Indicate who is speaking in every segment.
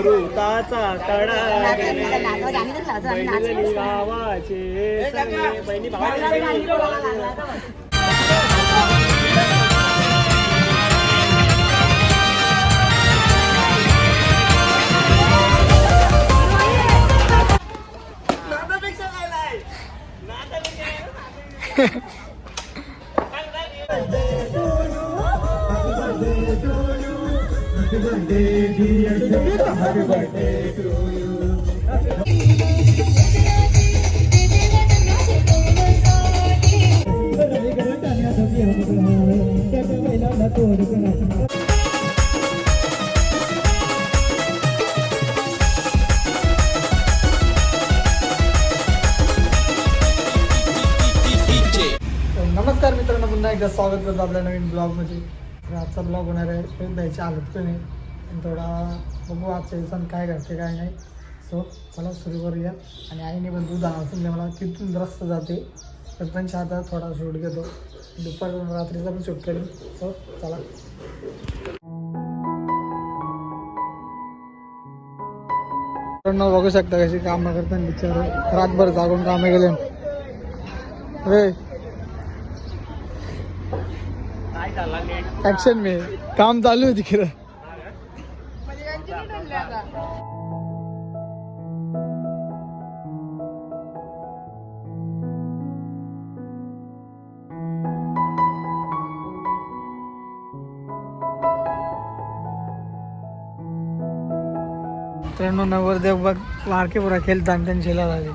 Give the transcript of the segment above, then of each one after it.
Speaker 1: अमृताचा बहिणी गावाचे सगळे बहिणी भावाचे नादापेक्षा काय नाही नादापेक्षा काय ना,
Speaker 2: नमस्कार मित्रांनो पुन्हा एकदा स्वागत करतो आपल्या नवीन ब्लॉगमध्ये तर आजचा ब्लॉग होणार आहे एक द्यायची हालत आणि थोडा बघू आजच्या दिवसात काय घडते काय नाही. सो चला सुरू करूया. आणि आईने पण दूध आणून मला तिथून रस्त जाते. तर पण आता थोडा शूट घेतो. दुपार रात्रीचा पण शूट करेन. सो चला. बघू शकता कशी कामं करतात बिचारे. रातभर जागून कामे गेले रे ऍक्शन मी. काम चालू आहे तिकडं. मित्रांनो नवरदेव बघ लाडके पुरा खेळतात आणि त्यांनी शेला झाले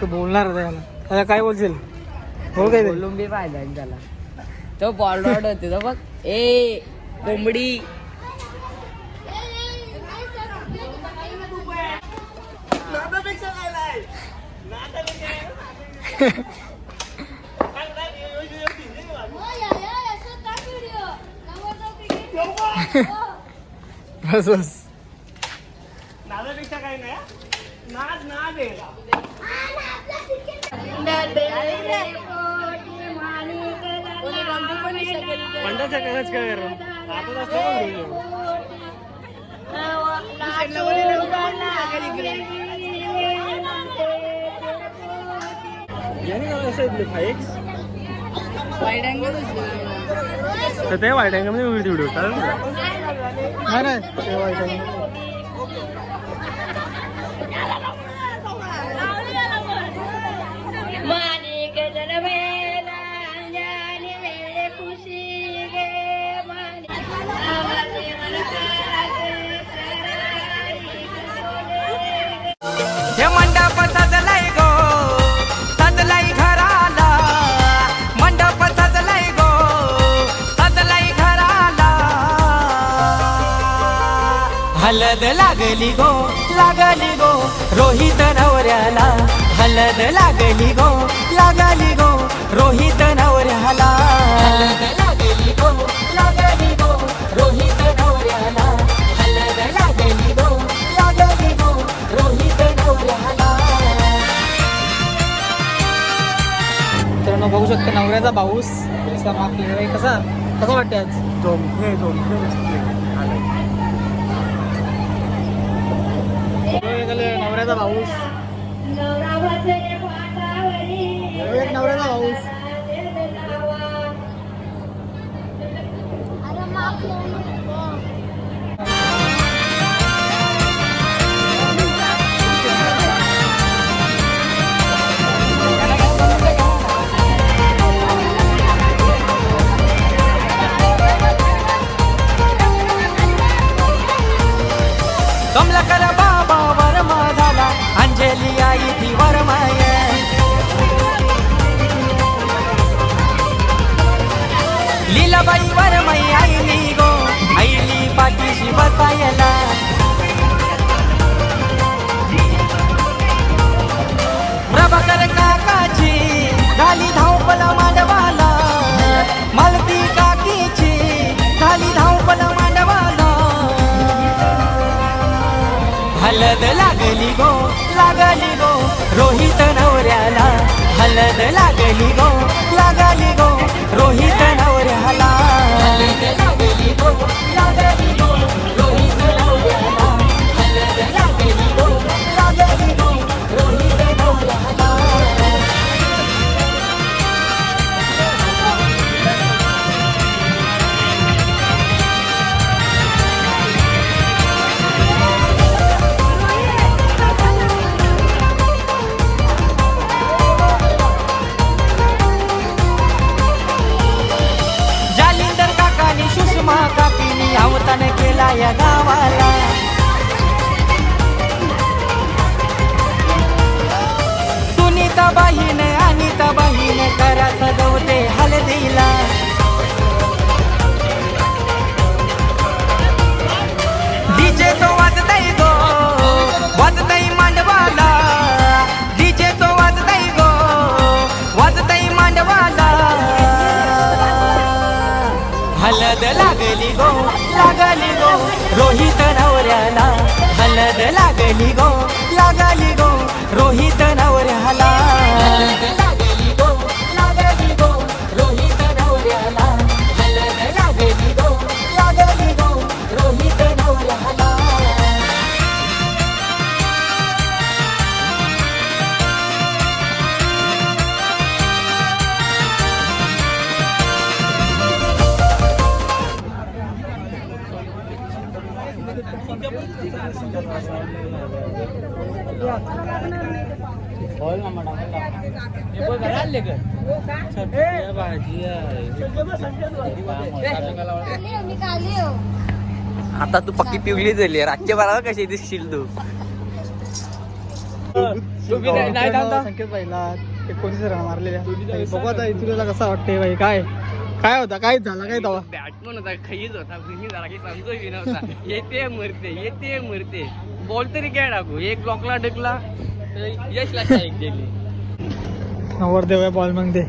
Speaker 2: तू बोलणार होता याला त्याला काय बोलशील? हो काय?
Speaker 3: बोलून बी फायदा आहे त्याला. तो बॉल रॉड होते तो बघ. ए कोंबडी.
Speaker 1: नादापेक्षा काय नाही नादापेक्षा काय ना, काय नाही, योजना योजना भिजली माझी.
Speaker 2: बस बस
Speaker 1: नादापेक्षा काय नाही हा? नाद नाद आहे पंडाचा कळच काय करू आता याने काय असं येतले फाईक्स तर ते वाईट अँगल व्हिडिओ चालेल का?
Speaker 2: नाही नाही ते वाईट आहे.
Speaker 4: हलद लागली गो लागली गो रोहित नवऱ्याला. हलद लागली गो लागली गो रोहित नवऱ्याला. हलद लागली गो लागली गो रोहित नवऱ्याला. हलद लागली गो लागली गो रोहित नवऱ्याला.
Speaker 2: मित्रांनो बघू शकता नवऱ्याचा पाऊस. कसा? कसा वाटते आज?
Speaker 1: झोमके झोमके
Speaker 2: नवऱ्याचा पाऊस
Speaker 5: नवरा भजने
Speaker 4: लागली गो. रोहित नवऱ्याला हलद लागली गो. लागली गो. रोहित नवऱ्याला हलद लागली गो. हलद लागली गो लागली गो. रोहित नवऱ्याला हलद लागली गो लागली गो. रोहित
Speaker 3: आता तू पक्की पिवली झाली रातच्या बारा कशी दिसशील तू?
Speaker 2: संकेत भाईला एकोणीस रन मारलेल्या बघू आता तुला कसा वाटतंय भाई काय? काय होता काय झाला काय तवा?
Speaker 3: होता खैज होता झाला की नव्हता. येते मरते येते मरते. बॉल तरी काय टाकू? एक ब्लॉकला ढकला तर यशला strike दिली
Speaker 2: नवर देऊया बॉल मग ते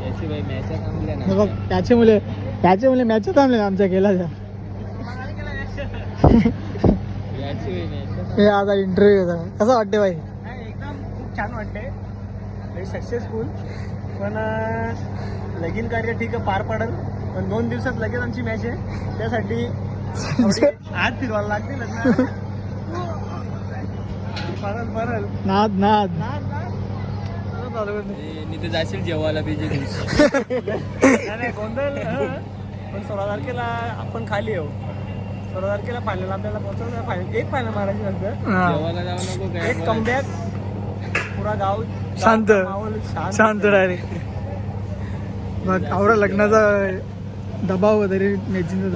Speaker 3: याची बाई मॅच थांबल्या
Speaker 2: बघ त्याचे मुले त्याचे मुले मॅच थांबले आमच्या गेला
Speaker 3: याची बाई मॅच
Speaker 2: हे आता इंटरव्ह्यू होता कसं वाटते भाई
Speaker 1: एकदम खूप छान वाटते सक्सेसफुल पण लगीन कार्य ठीक आहे पार पडेल. पण दोन दिवसात लगेच आमची मॅच आहे. त्यासाठी हात फिरवायला लागतील. ना परल परल
Speaker 2: नाद नाद.
Speaker 3: तिथे जाशील जेवायला बीजे दिवशी.
Speaker 1: नाही नाही, गोंधळ हं. पण सोळा तारखेला आपण खाली येऊ. सोळा तारखेला फायनल आपल्याला पोहोचवलं. फायनल एक फायनल मारायची नंतर.
Speaker 3: जेवायला जाऊ नको काय
Speaker 1: एक कमबॅक पुरा गाव
Speaker 2: शांत.
Speaker 1: माहोल शांत.
Speaker 2: डायरेक्ट आवडा लग्नाचा दबाव वगैरे मॅचिंग.
Speaker 1: अरे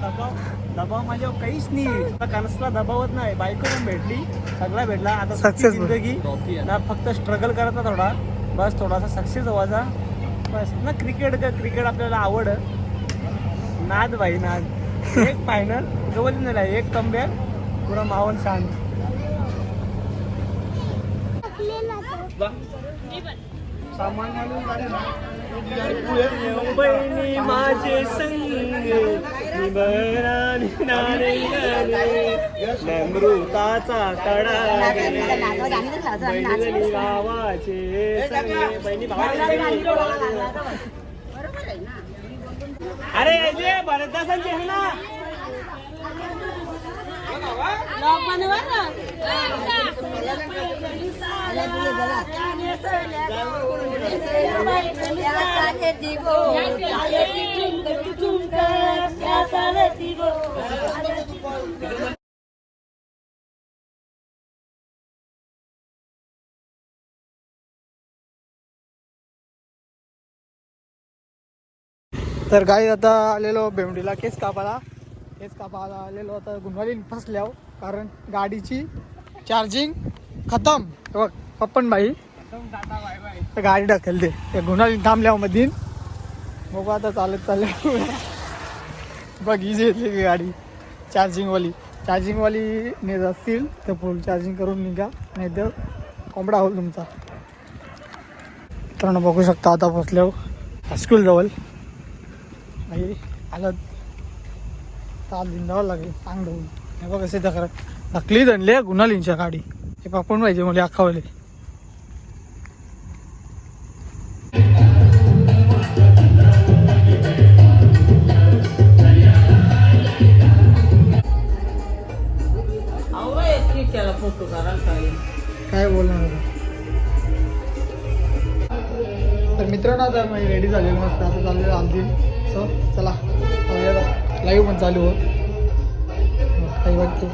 Speaker 1: दबाव. दबाव माझ्यावर काहीच नाही. कनसला दबावत नाही. बायको पण भेटली. सगळा भेटला. आता
Speaker 2: Successful.
Speaker 1: जिंदगी. ना फक्त स्ट्रगल करायचा थोडा. बस थोडासा सक्सेस व्हायचा बस. ना क्रिकेट का क्रिकेट आपल्याला आवड. नाद भाई नाद. एक फायनल गवत नाही एक कमबॅक पुरा माहोल शांत. सामान घालून माझे संग. नमृताचा तडा गावाचे अरे भरतदासांचे आहे ना
Speaker 2: तर काही आता आलेलो भेंडीला केस कापाला केस कापायला आलेलो आता गुन्हाली फसल्याव कारण गाडीची चार्जिंग खतम. बघ पप्पन बाई तर गाडी ढकल ते गुन्हाली थांबल्यावर मधीन. बघू आता चालत चालले बघ इजी येते की गाडी. चार्जिंगवाली चार्जिंगवाली नेत असतील तर फुल चार्जिंग करून निघा. नाही तर कोंबडा होईल तुमचा. तर बघू शकता आता पोचल्यावर हायस्कूल जवळ. नाही आलं. ताल दिंदावं लागेल अंग धुवून हे बघ कसे तक्रार ढकली धनले गुन्हालींच्या गाडी हे पापण पाहिजे मला अख्खावले. काय बोलणार? तर मित्रांनो आता मी रेडी झालेलो मस्त आता चाललेलो आलतील सो चला. लाईव्ह पण चालू हो काही वाटते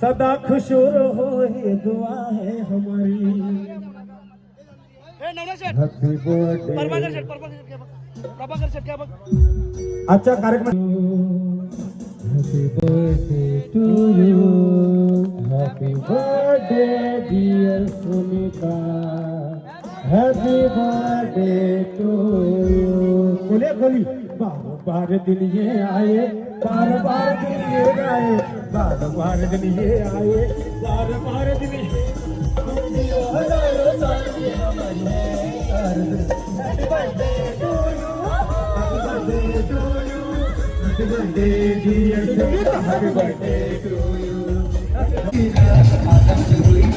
Speaker 1: सदा खुश रहो ये दुआ है हमारी। Happy birthday. आजच्या कार्यक्रम happy birthday to you happy birthday dear Sumita happy birthday to you बोले बोली बार बार दिन ये आए बार बार दिन ये आए
Speaker 5: दार भारतनी हे आहे दार भारतनी Happy birthday, dear Happy birthday
Speaker 3: to you.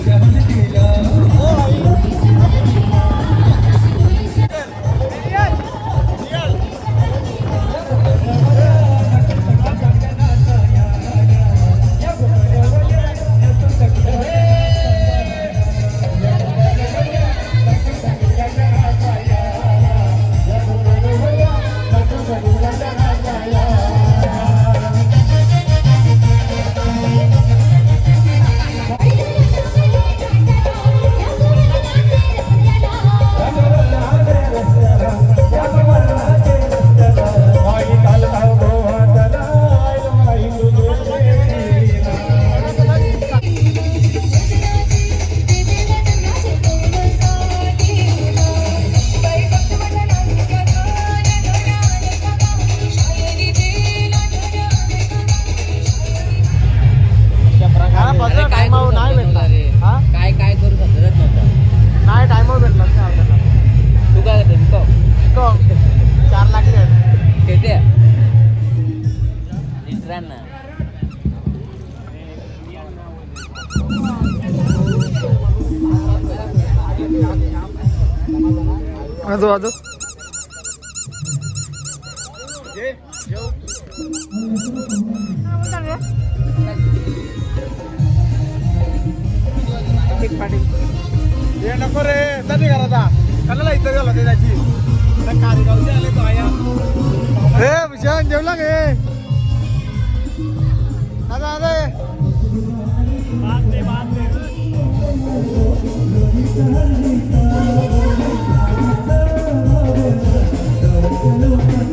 Speaker 6: आजो आजो
Speaker 5: हे नको रे कधी करायचा कल्याला इथं गेला ते त्याची? कारेगावचे आले तो आया. हे विशाल जेवला गे दादा दादा वाले Hello,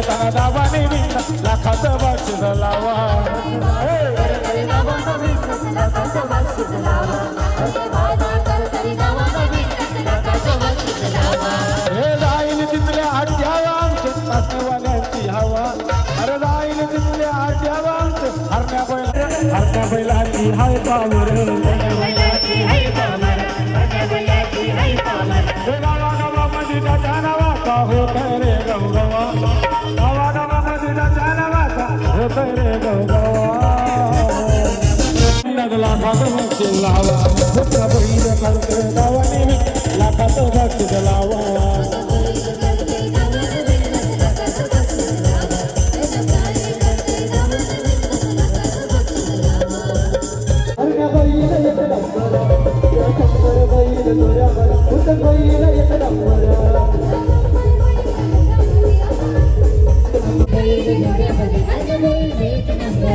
Speaker 5: दाबाने विकला बक्षीस लावा हे जाईल तिथल्या आठ्यावा आमचं हवा अरे जाईल तिथल्या आठ्यावा हरण्या बैल हरण्या बैलाची high power I'm gonna go to
Speaker 6: Thank you.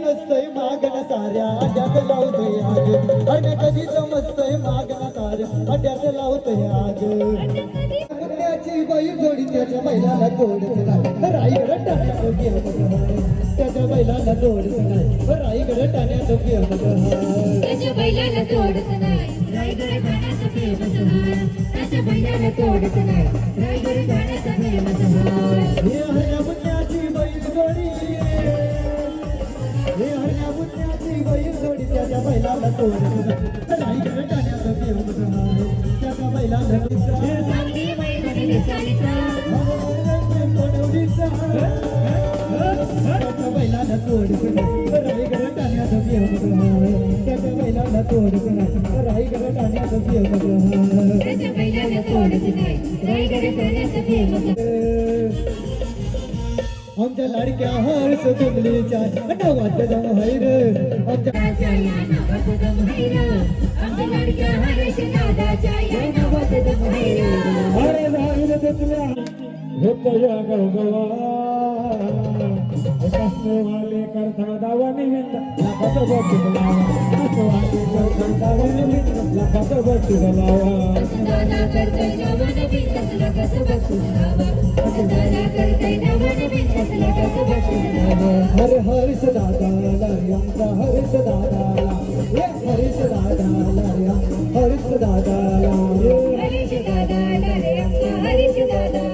Speaker 6: नसतंय मागण साऱ्या अड्यात लावतोय आज। हरण कधी मस्तय मागण साऱ्या अड्यात लावतोय आज। मुन्याची बाई जोडी त्याच्या बैलाला गोड नाही. टाण्यात गेलं त्याच्या बैलाला गोड
Speaker 4: त्याच्या बैलाला तोडच नाही.
Speaker 7: रायगड गाण्याचं फेमस हो त्याच्या बैलाला नाही.
Speaker 5: त्याच्या बैलाला नाही रायगड गाण्याचं हो त्याच्या बैलाला त्याच्या बैलाला नाही रायगड फेमस हो त्याच्या बैलाला नाही रायगड
Speaker 7: तोडत नाही रायगड फेमस
Speaker 5: आमच्या लाडक्या हर्ष जंगलीच्या नवात दम हैर
Speaker 7: दम आहे र.
Speaker 5: अरे राहिलं तुला होत या गवगवा वाले करता दावा निमित्त लाखात बटू लावा
Speaker 7: दादा करतोय नवन बिंदास लगत बसून राहावा. दादा करतोय
Speaker 5: दादा लारी दादा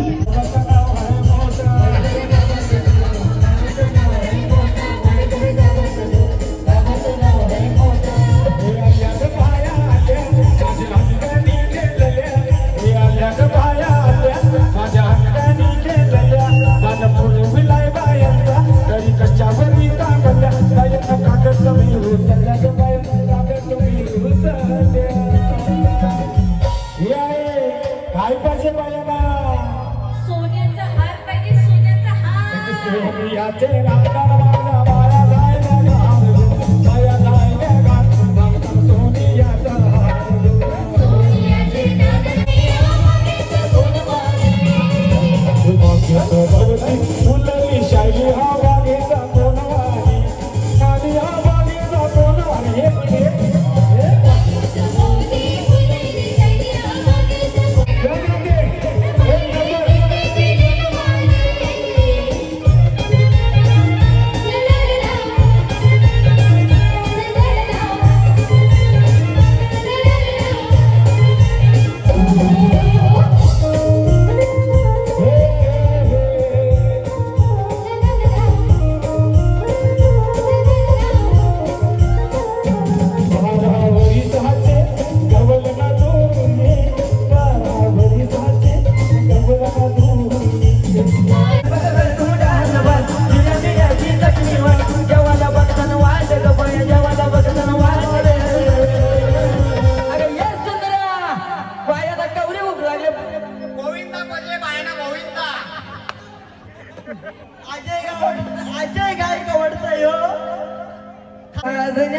Speaker 7: हार
Speaker 5: याचे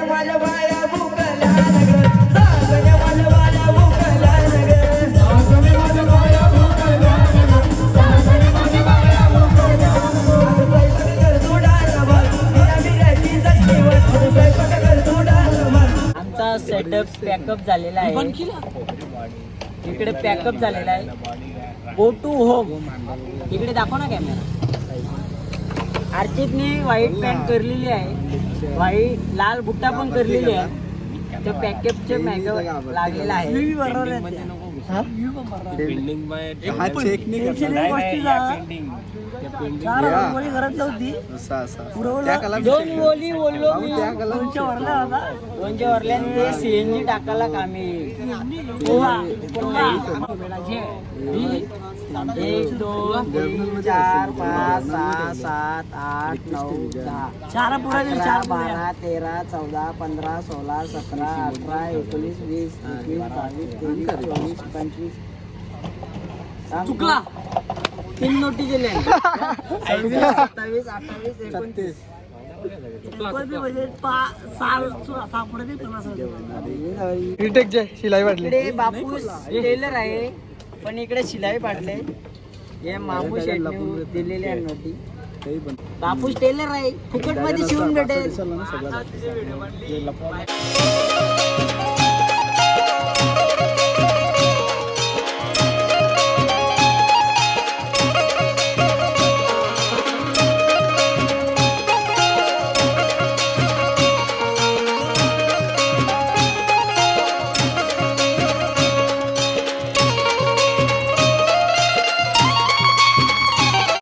Speaker 4: माझ्या बाया भुकला नगर सासऱ्या माझ्या बाया भुकला नगर.
Speaker 6: आमचा सेटअप पॅकअप झालेला आहे. इकडे पॅकअप झालेला आहे. गो टू होम इकडे दाखव ना कॅमेरा अर्चितने व्हाईट पॅन्ट करलेली आहे. व्हाईट लाल बुट्टा पण करलेली आहे. त्या पॅकअपचे मॅकअप लागलेला आहे. दोन बोली बोललो मी. दोनच्या वरल्याने ते सीएनजी टाकायला कामी. येईल पोहा, पोहा. एक दोन तीन चार पाच सहा सात आठ नऊ दहा. चार अकरा बारा तेरा चौदा पंधरा सोळा सतरा अठरा एकोणीस वीस एकवीस बावीस तेवीस चोवीस पंचवीस चुकला तीन नोटी गेले सत्तावीस अठ्ठावीस एकोणतीस इकडे बापूस टेलर आहे पण इकडे शिलाई पाडले हे मामू शेटने दिलेले आहे नोटी बापूस टेलर आहे फुकटमध्ये शिवून भेटेल